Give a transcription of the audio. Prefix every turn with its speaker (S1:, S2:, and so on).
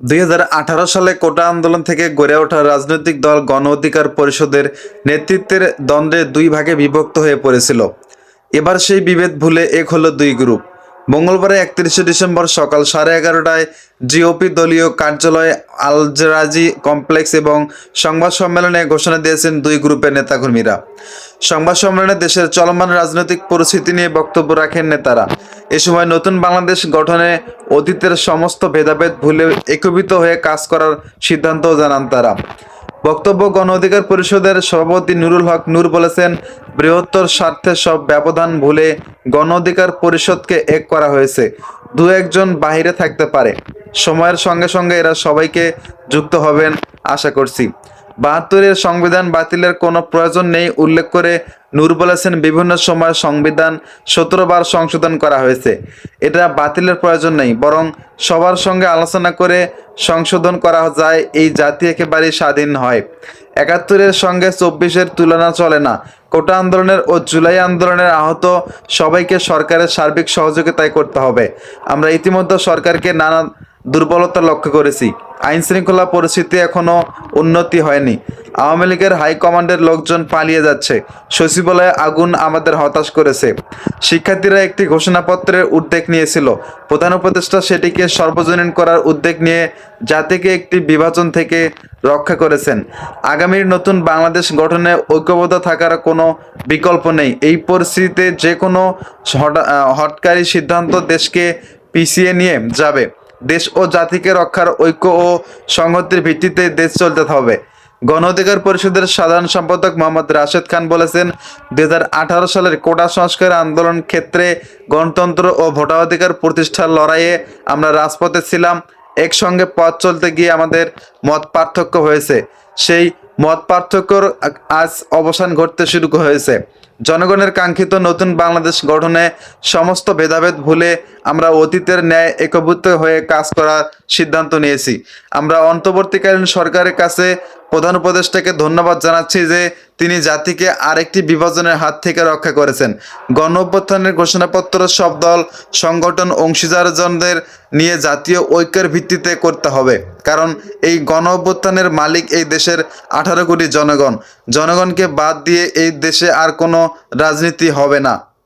S1: দুই হাজার আঠারো সালে কোটা আন্দোলন থেকে গড়ে ওঠা রাজনৈতিক দল গণ অধিকার পরিষদের নেতৃত্বের দ্বন্দ্বে দুই ভাগে বিভক্ত হয়ে পড়েছিল। এবার সেই বিভেদ ভুলে এক হলো দুই গ্রুপ। মঙ্গলবার একত্রিশে ডিসেম্বর সকাল সাড়ে এগারোটায় জিওপি দলীয় কার্যালয়ে আলজরাজি কমপ্লেক্স এবং সংবাদ সম্মেলনে ঘোষণা দিয়েছেন দুই গ্রুপের নেতাকর্মীরা। সংবাদ সম্মেলনে দেশের চলমান রাজনৈতিক পরিস্থিতি নিয়ে বক্তব্য রাখেন নেতারা। এ সময় নতুন বাংলাদেশ গঠনে অতীতের সমস্ত ভেদাভেদ ভুলে একীভূত হয়ে কাজ করার সিদ্ধান্ত জানান তারা। বক্তব্য গণ অধিকার পরিষদের সভাপতি নুরুল হক নূর বলেছেন, বৃহত্তর স্বার্থে সব ব্যবধান ভুলে গণ অধিকার পরিষদকে এক করা হয়েছে। দু একজন বাহিরে থাকতে পারে। সময়ের সঙ্গে সঙ্গে এরা সবাইকে যুক্ত হবেন, আশা করছি। বাহাত্তরের সংবিধান বাতিলের কোনো প্রয়োজন নেই, উল্লেখ করে নূর বলেছেন, বিভিন্ন সময় সংবিধান সতেরো বার সংশোধন করা হয়েছে। এটা বাতিলের প্রয়োজন নেই, বরং সবার সঙ্গে আলোচনা করে সংশোধন করা যায়, এই জাতি একেবারেই স্বাধীন হয়। একাত্তরের সঙ্গে চব্বিশের তুলনা চলে না। কোটা আন্দোলনের ও জুলাই আন্দোলনের আহত সবাইকে সরকারের সার্বিক সহযোগিতায় করতে হবে। আমরা ইতিমধ্যে সরকারকে নানা দুর্বলতা লক্ষ্য করেছি। আইন শৃঙ্খলা পরিস্থিতি এখনও উন্নতি হয়নি। আওয়ামী লীগের হাইকমান্ডের লোকজন পালিয়ে যাচ্ছে। সচিবালয়ে আগুন আমাদের হতাশ করেছে। শিক্ষার্থীরা একটি ঘোষণাপত্রের উদ্যোগ নিয়েছিল। প্রধান উপদেষ্টা সেটিকে সর্বজনীন করার উদ্যোগ নিয়ে জাতিকে একটি বিভাজন থেকে রক্ষা করেছেন। আগামীর নতুন বাংলাদেশ গঠনে ঐক্যবদ্ধ থাকার কোনো বিকল্প নেই। এই পরিস্থিতিতে যে কোনো হটকারী সিদ্ধান্ত দেশকে পিছিয়ে নিয়ে যাবে। দেশ ও জাতিকে রক্ষার ঐক্য ও সংহতির ভিত্তিতে দেশ চলতে হবে। গণ অধিকার পরিষদের সাধারণ সম্পাদক মোহাম্মদ রাশেদ খান বলেছেন, দুই হাজার আঠারো সালের কোটা সংস্কার আন্দোলন ক্ষেত্রে গণতন্ত্র ও ভোটাধিকার প্রতিষ্ঠার লড়াইয়ে আমরা রাজপথে ছিলাম। একসঙ্গে পথ চলতে গিয়ে আমাদের মত পার্থক্য হয়েছে। সেই মত পার্থক্যর আজ অবসান ঘটতে শুরু হয়েছে। জনগণের কাঙ্ক্ষিত নতুন বাংলাদেশ গঠনে সমস্ত ভেদাভেদ ভুলে আমরা অতীতের ন্যায় একভূত হয়ে কাজ করার সিদ্ধান্ত নিয়েছি। আমরা অন্তর্বর্তীকালীন সরকারের কাছে প্রধান উপদেষ্টাকে ধন্যবাদ জানাচ্ছি যে তিনি জাতিকে আরেকটি বিভাজনের হাত থেকে রক্ষা করেছেন। গণ অভ্যুত্থানের ঘোষণাপত্র সব দল, সংগঠন, অংশীদারজনদের নিয়ে জাতীয় ঐক্যের ভিত্তিতে করতে হবে। কারণ এই গণ অভ্যুত্থানের মালিক এই দেশের আঠারো কোটি জনগণ। জনগণকে বাদ দিয়ে এই দেশে আর কোনো রাজনীতি হবে না।